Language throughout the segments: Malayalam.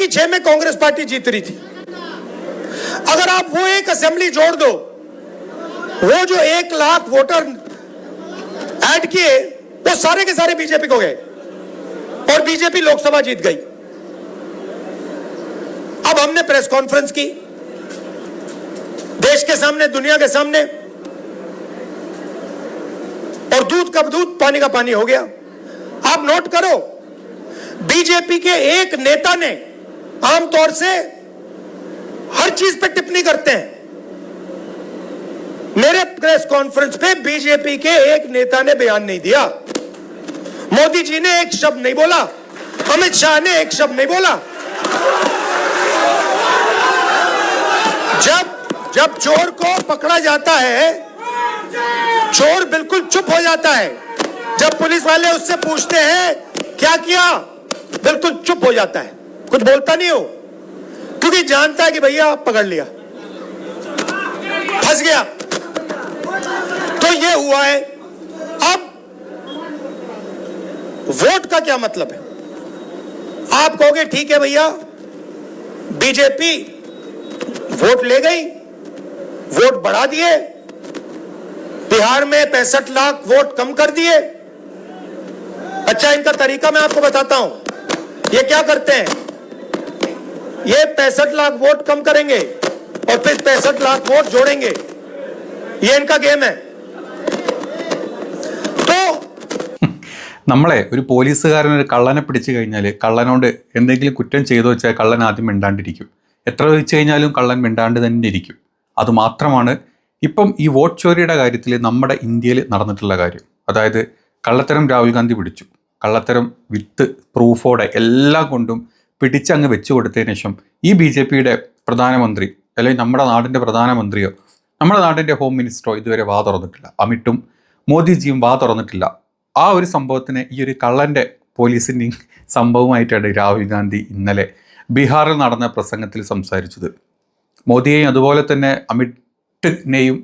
की छह में कांग्रेस पार्टी जीत रही थी। अगर आप वो एक असेंबली जोड़ दो, वो जो एक लाख वोटर ऐड किए, वो सारे के सारे बीजेपी को गए और बीजेपी लोकसभा जीत गई। अब हमने प्रेस कॉन्फ्रेंस की, देश के सामने, दुनिया के सामने, और दूध का दूध, पानी का पानी हो गया। आप नोट करो, बीजेपी के एक नेता ने आमतौर से हर चीज़ पे टिप्पणी करते हैं। मेरे प्रेस कॉन्फ्रेंस पे बीजेपी के एक नेता ने बयान नहीं दिया। मोदी जी ने एक शब्द नहीं बोला। अमित शाह ने एक शब्द नहीं बोला। जब जब चोर को पकड़ा जाता है, चोर बिल्कुल चुप हो जाता है। जब पुलिस वाले उससे पूछते हैं, क्या किया? बिल्कुल चुप हो जाता है। कुछ बोलता नहीं हो, क्योंकि जानता है कि भैया आप पकड़ लिया। फंस गया। तो ये हुआ है, अब वोट का क्या मतलब है? आप कहोगे, ठीक है भैया, बीजेपी वोट ले गई, वोट बढ़ा दिए, बिहार में पैंसठ लाख वोट कम कर दिए। अच्छा इनका तरीका मैं आपको बताता हूँ। ये क्या करते हैं? ये पैंसठ लाख वोट कम करेंगे और फिर पैंसठ लाख वोट जोड़ेंगे ये इनका गेम है तो നമ്മളെ ഒരു പോലീസുകാരൻ ഒരു കള്ളനെ പിടിച്ചു കഴിഞ്ഞാൽ കള്ളനോട് എന്തെങ്കിലും കുറ്റം ചെയ്തു വെച്ചാൽ കള്ളൻ ആദ്യം മിണ്ടാണ്ടിരിക്കും എത്ര വെച്ച് കഴിഞ്ഞാലും കള്ളൻ മിണ്ടാണ്ട് തന്നെ ഇരിക്കും അതുമാത്രമാണ് ഇപ്പം ഈ വോട്ട് ചോരിയുടെ കാര്യത്തിൽ നമ്മുടെ ഇന്ത്യയിൽ നടന്നിട്ടുള്ള കാര്യം അതായത് കള്ളത്തരം രാഹുൽ ഗാന്ധി പിടിച്ചു കള്ളത്തരം വിത്ത് പ്രൂഫോടെ എല്ലാം കൊണ്ടും പിടിച്ചങ്ങ് വെച്ചു കൊടുത്തതിന് ശേഷം ഈ ബി ജെ പിയുടെ പ്രധാനമന്ത്രി അല്ലെങ്കിൽ നമ്മുടെ നാടിന്റെ പ്രധാനമന്ത്രിയോ നമ്മുടെ നാടിന്റെ ഹോം മിനിസ്റ്ററോ ഇതുവരെ വാ തുറന്നിട്ടില്ല. അമിട്ടും മോദിജിയും വാ തുറന്നിട്ടില്ല. ആ ഒരു സംഭവത്തിന് ഈ ഒരു കള്ളന്റെ പോലീസിന്റെയും സംഭവമായിട്ടാണ് രാഹുൽ ഗാന്ധി ഇന്നലെ ബീഹാറിൽ നടന്ന പ്രസംഗത്തിൽ സംസാരിച്ചത്. മോദിയെയും അതുപോലെ തന്നെ അമിട്ടിനെയും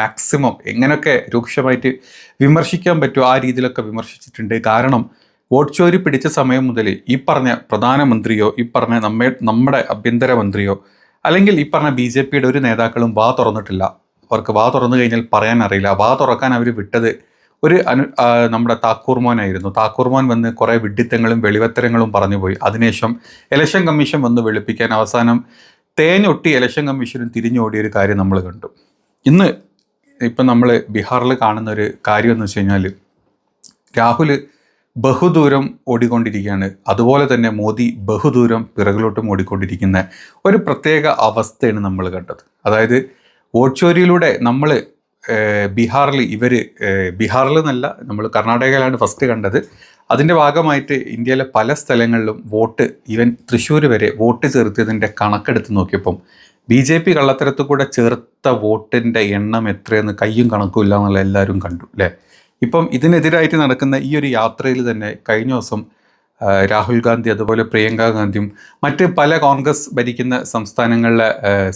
മാക്സിമം എങ്ങനെയൊക്കെ രൂക്ഷമായിട്ട് വിമർശിക്കാൻ പറ്റുമോ ആ രീതിയിലൊക്കെ വിമർശിച്ചിട്ടുണ്ട്. കാരണം വോട്ട് പിടിച്ച സമയം മുതൽ ഈ പറഞ്ഞ പ്രധാനമന്ത്രിയോ ഈ പറഞ്ഞ നമ്മെ നമ്മുടെ ആഭ്യന്തരമന്ത്രിയോ അല്ലെങ്കിൽ ഈ പറഞ്ഞ ബി ജെ പിയുടെ ഒരു നേതാക്കളും വാ തുറന്നിട്ടില്ല. അവർക്ക് വാ തുറന്നു കഴിഞ്ഞാൽ പറയാൻ അറിയില്ല. വാ തുറക്കാൻ അവർ വിട്ടത് ഒരു അനു നമ്മുടെ താക്കൂർ മോനായിരുന്നു. താക്കൂർ മോൻ വന്ന് കുറേ വിഡ്ഢിത്തങ്ങളും വെളിവത്തരങ്ങളും പറഞ്ഞു പോയി. അതിനുശേഷം ഇലക്ഷൻ കമ്മീഷൻ വന്ന് വെളുപ്പിക്കാൻ അവസാനം തേഞ്ഞൊട്ടി ഇലക്ഷൻ കമ്മീഷനും തിരിഞ്ഞോടിയ ഒരു കാര്യം നമ്മൾ കണ്ടു. ഇന്ന് ഇപ്പം നമ്മൾ ബീഹാറിൽ കാണുന്ന ഒരു കാര്യം എന്ന് വെച്ച് കഴിഞ്ഞാൽ രാഹുൽ ബഹുദൂരം ഓടിക്കൊണ്ടിരിക്കുകയാണ്. അതുപോലെ തന്നെ മോദി ബഹുദൂരം പിറകിലോട്ടും ഓടിക്കൊണ്ടിരിക്കുന്ന ഒരു പ്രത്യേക അവസ്ഥയാണ് നമ്മൾ കണ്ടത്. അതായത് വോട്ട് ചോരിയിലൂടെ നമ്മൾ ബീഹാറിൽ ഇവർ ബീഹാറിൽ എന്നല്ല നമ്മൾ കർണാടകയിലാണ് ഫസ്റ്റ് കണ്ടത്. അതിന്റെ ഭാഗമായിട്ട് ഇന്ത്യയിലെ പല സ്ഥലങ്ങളിലും വോട്ട് ഈവൻ തൃശ്ശൂർ വരെ വോട്ട് ചേർത്തിയതിന്റെ കണക്കെടുത്ത് നോക്കിയപ്പം ബി ജെ പി കള്ളത്തരത്തിൽ കൂടെ ചേർത്ത വോട്ടിന്റെ എണ്ണം എത്രയെന്ന് കയ്യും കണക്കും ഇല്ല എന്നുള്ള എല്ലാവരും കണ്ടു അല്ലേ? ഇപ്പം ഇതിനെതിരായിട്ട് നടക്കുന്ന ഈ ഒരു യാത്രയിൽ തന്നെ കഴിഞ്ഞ ദിവസം രാഹുൽ ഗാന്ധി അതുപോലെ പ്രിയങ്ക ഗാന്ധിയും മറ്റ് പല കോൺഗ്രസ് ഭരിക്കുന്ന സംസ്ഥാനങ്ങളിലെ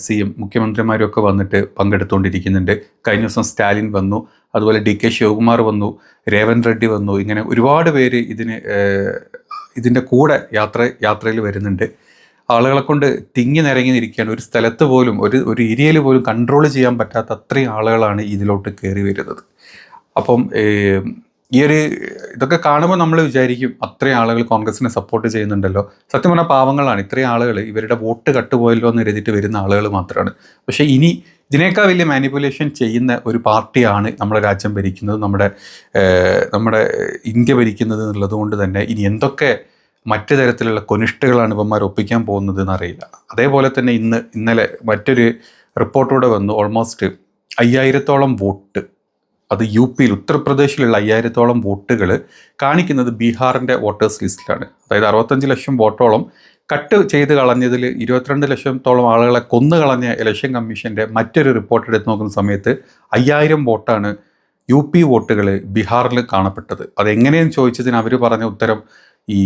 സി എം മുഖ്യമന്ത്രിമാരും ഒക്കെ വന്നിട്ട് പങ്കെടുത്തുകൊണ്ടിരിക്കുന്നുണ്ട് കഴിഞ്ഞ ദിവസം സ്റ്റാലിൻ വന്നു അതുപോലെ ഡി കെ ശിവകുമാർ വന്നു രേവന്ത് റെഡ്ഡി വന്നു ഇങ്ങനെ ഒരുപാട് പേര് ഇതിന് ഇതിന്റെ കൂടെ യാത്ര യാത്രയിൽ വരുന്നുണ്ട്. ആളുകളെ കൊണ്ട് തിങ്ങി നിരങ്ങി നിൽക്കുകയാണ്. ഒരു സ്ഥലത്ത് പോലും ഒരു ഒരു ഏരിയയിൽ പോലും കൺട്രോൾ ചെയ്യാൻ പറ്റാത്ത അത്രയും ആളുകളാണ് ഇതിലോട്ട് കയറി വരുന്നത്. അപ്പം ഈ ഒരു ഇതൊക്കെ കാണുമ്പോൾ നമ്മൾ വിചാരിക്കും അത്രയും ആളുകൾ കോൺഗ്രസിനെ സപ്പോർട്ട് ചെയ്യുന്നുണ്ടല്ലോ. സത്യം പറഞ്ഞാൽ പാവങ്ങളാണ്. ഇത്രയും ആളുകൾ ഇവരുടെ വോട്ട് കട്ടുപോയല്ലോ എന്ന് എഴുതിയിട്ട് വരുന്ന ആളുകൾ മാത്രമാണ് പക്ഷേ ഇനി ഇതിനേക്കാൾ വലിയ മാനിപ്പുലേഷൻ ചെയ്യുന്ന ഒരു പാർട്ടിയാണ് നമ്മുടെ രാജ്യം ഭരിക്കുന്നത് നമ്മുടെ നമ്മുടെ ഇന്ത്യ ഭരിക്കുന്നത് എന്നുള്ളതുകൊണ്ട് തന്നെ ഇനി എന്തൊക്കെ മറ്റു തരത്തിലുള്ള കൊനിഷ്ഠകളാണ് ഇവന്മാർ ഒപ്പിക്കാൻ പോകുന്നത് എന്നറിയില്ല. അതേപോലെ തന്നെ ഇന്ന് ഇന്നലെ മറ്റൊരു റിപ്പോർട്ടൂടെ വന്നു ഓൾമോസ്റ്റ് അയ്യായിരത്തോളം വോട്ട്. അത് യു പിയിൽ ഉത്തർപ്രദേശിലുള്ള അയ്യായിരത്തോളം വോട്ടുകൾ കാണിക്കുന്നത് ബീഹാറിന്റെ വോട്ടേഴ്സ് ലിസ്റ്റിലാണ്. അതായത് അറുപത്തഞ്ച് ലക്ഷം വോട്ടോളം കട്ട് ചെയ്ത് കളഞ്ഞതിൽ ഇരുപത്തിരണ്ട് ലക്ഷത്തോളം ആളുകളെ കൊന്നു കളഞ്ഞ ഇലക്ഷൻ കമ്മീഷന്റെ മറ്റൊരു റിപ്പോർട്ട് എടുത്ത് നോക്കുന്ന സമയത്ത് അയ്യായിരം വോട്ടാണ് യു പി വോട്ടുകൾ ബീഹാറിൽ കാണപ്പെട്ടത്. അതെങ്ങനെയെന്ന് ചോദിച്ചതിന് അവർ പറഞ്ഞ ഉത്തരം ഈ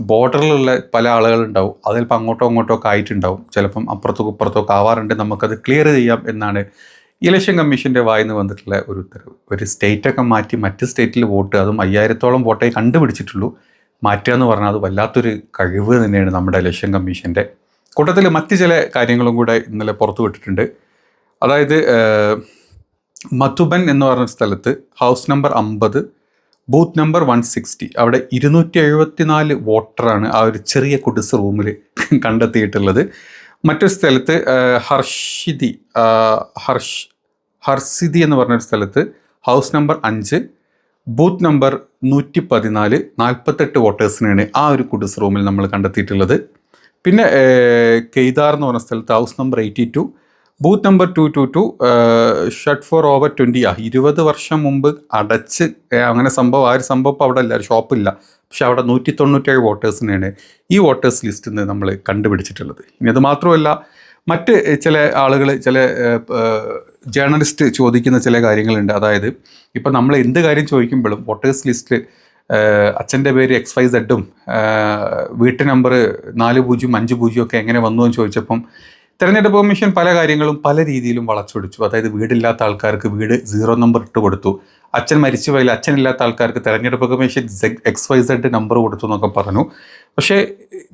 ബോർഡറിലുള്ള പല ആളുകളുണ്ടാവും. അതിലിപ്പോൾ അങ്ങോട്ടോ അങ്ങോട്ടോ ഒക്കെ ആയിട്ടുണ്ടാവും. ചിലപ്പം അപ്പുറത്തോ ഇപ്പുറത്തോ ഒക്കെ ആവാറുണ്ട്. നമുക്കത് ക്ലിയർ ചെയ്യാം എന്നാണ് ഇലക്ഷൻ കമ്മീഷന്റെ വായിന്ന് വന്നിട്ടുള്ള ഒരു ഉത്തരവ്. ഒരു സ്റ്റേറ്റൊക്കെ മാറ്റി മറ്റ് സ്റ്റേറ്റിൽ വോട്ട് അതും അയ്യായിരത്തോളം വോട്ടേ കണ്ടുപിടിച്ചിട്ടുള്ളൂ. മാറ്റുക എന്ന് പറഞ്ഞാൽ അത് വല്ലാത്തൊരു കഴിവ് തന്നെയാണ് നമ്മുടെ ഇലക്ഷൻ കമ്മീഷന്റെ കൂട്ടത്തിൽ മറ്റ് ചില കാര്യങ്ങളും കൂടെ ഇന്നലെ പുറത്തു വിട്ടിട്ടുണ്ട്. അതായത് മധുബൻ എന്ന് പറഞ്ഞ സ്ഥലത്ത് ഹൗസ് നമ്പർ അമ്പത് ബൂത്ത് നമ്പർ വൺ സിക്സ്റ്റി അവിടെ ഇരുന്നൂറ്റി എഴുപത്തിനാല് വോട്ടറാണ് ആ ഒരു ചെറിയ കുടിസ് റൂമിൽ കണ്ടെത്തിയിട്ടുള്ളത്. മറ്റൊരു സ്ഥലത്ത് ഹർഷിതി ഹർഷ് ഹർസിതി എന്ന് പറഞ്ഞൊരു സ്ഥലത്ത് ഹൗസ് നമ്പർ അഞ്ച് ബൂത്ത് നമ്പർ നൂറ്റി പതിനാല് നാൽപ്പത്തെട്ട് വോട്ടേഴ്സിനാണ് ആ ഒരു കുടിസ് റൂമിൽ നമ്മൾ കണ്ടെത്തിയിട്ടുള്ളത്. പിന്നെ കെയ്താർ എന്ന് പറഞ്ഞ സ്ഥലത്ത് house number eighty two booth number two two two shut for over twenty ആ ഇരുപത് വർഷം മുമ്പ് അടച്ച് അങ്ങനെ സംഭവം ആ ഒരു സംഭവം ഇപ്പോൾ അവിടെ ഇല്ല ഷോപ്പില്ല പക്ഷെ അവിടെ നൂറ്റി തൊണ്ണൂറ്റേഴ് വോട്ടേഴ്സിനെയാണ് ഈ വോട്ടേഴ്സ് ലിസ്റ്റിൽ നിന്ന് നമ്മൾ കണ്ടുപിടിച്ചിട്ടുള്ളത്. ഇനി അത് മാത്രമല്ല മറ്റ് ചില ആളുകൾ ചില ജേർണലിസ്റ്റ് ചോദിക്കുന്ന ചില കാര്യങ്ങളുണ്ട്. അതായത് ഇപ്പം നമ്മൾ എന്ത് കാര്യം ചോദിക്കുമ്പോഴും വോട്ടേഴ്സ് ലിസ്റ്റ് അച്ഛന്റെ പേര് എക്സ് വൈ സെഡും വീട്ടു നമ്പർ നാല് പൂജ്യം അഞ്ച് പൂജ്യം ഒക്കെ എങ്ങനെ വന്നു എന്ന് ചോദിച്ചപ്പം തെരഞ്ഞെടുപ്പ് കമ്മീഷൻ പല കാര്യങ്ങളും പല രീതിയിലും വളച്ചൊടിച്ചു. അതായത് വീടില്ലാത്ത ആൾക്കാർക്ക് വീട് സീറോ നമ്പർ ഇട്ട് കൊടുത്തു. അച്ഛൻ മരിച്ചു പോയാൽ അച്ഛനില്ലാത്ത ആൾക്കാർക്ക് തെരഞ്ഞെടുപ്പ് commission X Y Z number കൊടുത്തു എന്നൊക്കെ പറഞ്ഞു. പക്ഷേ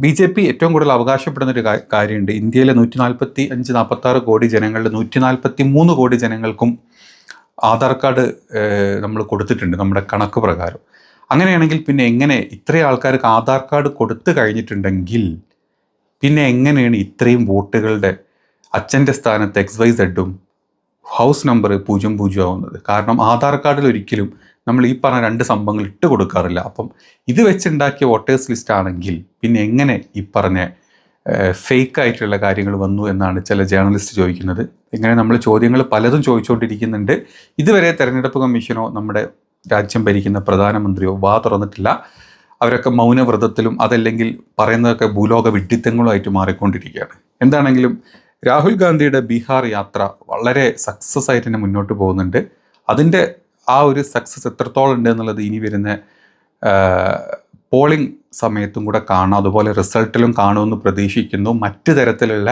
ബി ജെ പി ഏറ്റവും കൂടുതൽ അവകാശപ്പെടുന്ന ഒരു കാര്യമുണ്ട്. ഇന്ത്യയിലെ നൂറ്റി നാൽപ്പത്തി അഞ്ച് നാൽപ്പത്തി ആറ് കോടി ജനങ്ങളുടെ നൂറ്റി നാൽപ്പത്തി മൂന്ന് കോടി ജനങ്ങൾക്കും ആധാർ കാർഡ് നമ്മൾ കൊടുത്തിട്ടുണ്ട് നമ്മുടെ കണക്ക് പ്രകാരം. അങ്ങനെയാണെങ്കിൽ പിന്നെ എങ്ങനെ ഇത്രയും ആൾക്കാർക്ക് ആധാർ കാർഡ് കൊടുത്തു കഴിഞ്ഞിട്ടുണ്ടെങ്കിൽ പിന്നെ എങ്ങനെയാണ് ഇത്രയും വോട്ടുകളുടെ അച്ഛന്റെ സ്ഥാനത്ത് എക്സ് വൈ സെഡും ഹൗസ് നമ്പർ പൂജ്യം പൂജ്യം ആവുന്നത്? കാരണം ആധാർ കാർഡിൽ ഒരിക്കലും നമ്മൾ ഈ പറഞ്ഞ രണ്ട് സംഭവങ്ങൾ ഇട്ട് കൊടുക്കാറില്ല. അപ്പം ഇത് വെച്ചുണ്ടാക്കിയ വോട്ടേഴ്സ് ലിസ്റ്റ് ആണെങ്കിൽ പിന്നെ എങ്ങനെ ഈ പറഞ്ഞ ഫേക്ക് ആയിട്ടുള്ള കാര്യങ്ങൾ വന്നു എന്നാണ് ചില ജേർണലിസ്റ്റ് ചോദിക്കുന്നത്. ഇങ്ങനെ നമ്മൾ ചോദ്യങ്ങൾ പലതും ചോദിച്ചുകൊണ്ടിരിക്കുന്നുണ്ട്. ഇതുവരെ തെരഞ്ഞെടുപ്പ് കമ്മീഷനോ നമ്മുടെ രാജ്യം ഭരിക്കുന്ന പ്രധാനമന്ത്രിയോ വാ തുറന്നിട്ടില്ല. അവരൊക്കെ മൗനവ്രതത്തിലും അതല്ലെങ്കിൽ പറയുന്നതൊക്കെ ഭൂലോക വിഡ്ഢിത്തങ്ങളുമായിട്ട് മാറിക്കൊണ്ടിരിക്കുകയാണ്. എന്താണെങ്കിലും രാഹുൽ ഗാന്ധിയുടെ ബീഹാർ യാത്ര വളരെ സക്സസ് ആയിട്ട് തന്നെ മുന്നോട്ട് പോകുന്നുണ്ട്. അതിന്റെ ആ ഒരു സക്സസ് എത്രത്തോളം ഉണ്ട് എന്നുള്ളത് ഇനി വരുന്ന പോളിംഗ് സമയത്തും കൂടെ കാണാം. അതുപോലെ റിസൾട്ടിലും കാണുമെന്ന് പ്രതീക്ഷിക്കുന്നു. മറ്റ് തരത്തിലുള്ള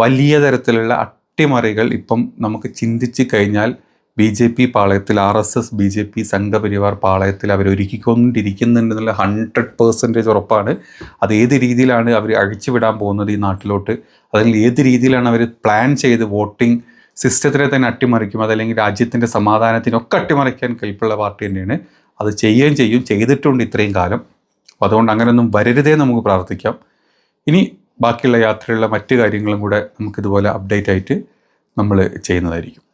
വലിയ തരത്തിലുള്ള അട്ടിമറികൾ ഇപ്പം നമുക്ക് ചിന്തിച്ച് കഴിഞ്ഞാൽ ബി ജെ പി പാളയത്തിൽ R S S B J P Sangh Parivar പാളയത്തിൽ അവർ ഒരുക്കിക്കൊണ്ടിരിക്കുന്നുണ്ടെന്നുള്ള ഹൺഡ്രഡ് പേഴ്സന്റേജ് ഉറപ്പാണ്. അത് ഏത് രീതിയിലാണ് അവർ അഴിച്ചുവിടാൻ പോകുന്നത് ഈ നാട്ടിലോട്ട്? അതിൽ ഏത് രീതിയിലാണ് അവർ പ്ലാൻ ചെയ്ത് വോട്ടിംഗ് സിസ്റ്റത്തിനെ തന്നെ അട്ടിമറിക്കും? അതല്ലെങ്കിൽ രാജ്യത്തിന്റെ സമാധാനത്തിനൊക്കെ അട്ടിമറിക്കാൻ കെൽപ്പുള്ള പാർട്ടി തന്നെയാണ്. അത് ചെയ്യുകയും ചെയ്യും. ചെയ്തിട്ടുണ്ട് ഇത്രയും കാലം. അപ്പോൾ അതുകൊണ്ട് അങ്ങനെയൊന്നും വരരുതേ നമുക്ക് പ്രാർത്ഥിക്കാം. ഇനി ബാക്കിയുള്ള യാത്രയുള്ള മറ്റു കാര്യങ്ങളും കൂടെ നമുക്കിതുപോലെ അപ്ഡേറ്റ് ആയിട്ട് നമ്മൾ ചെയ്യുന്നതായിരിക്കും.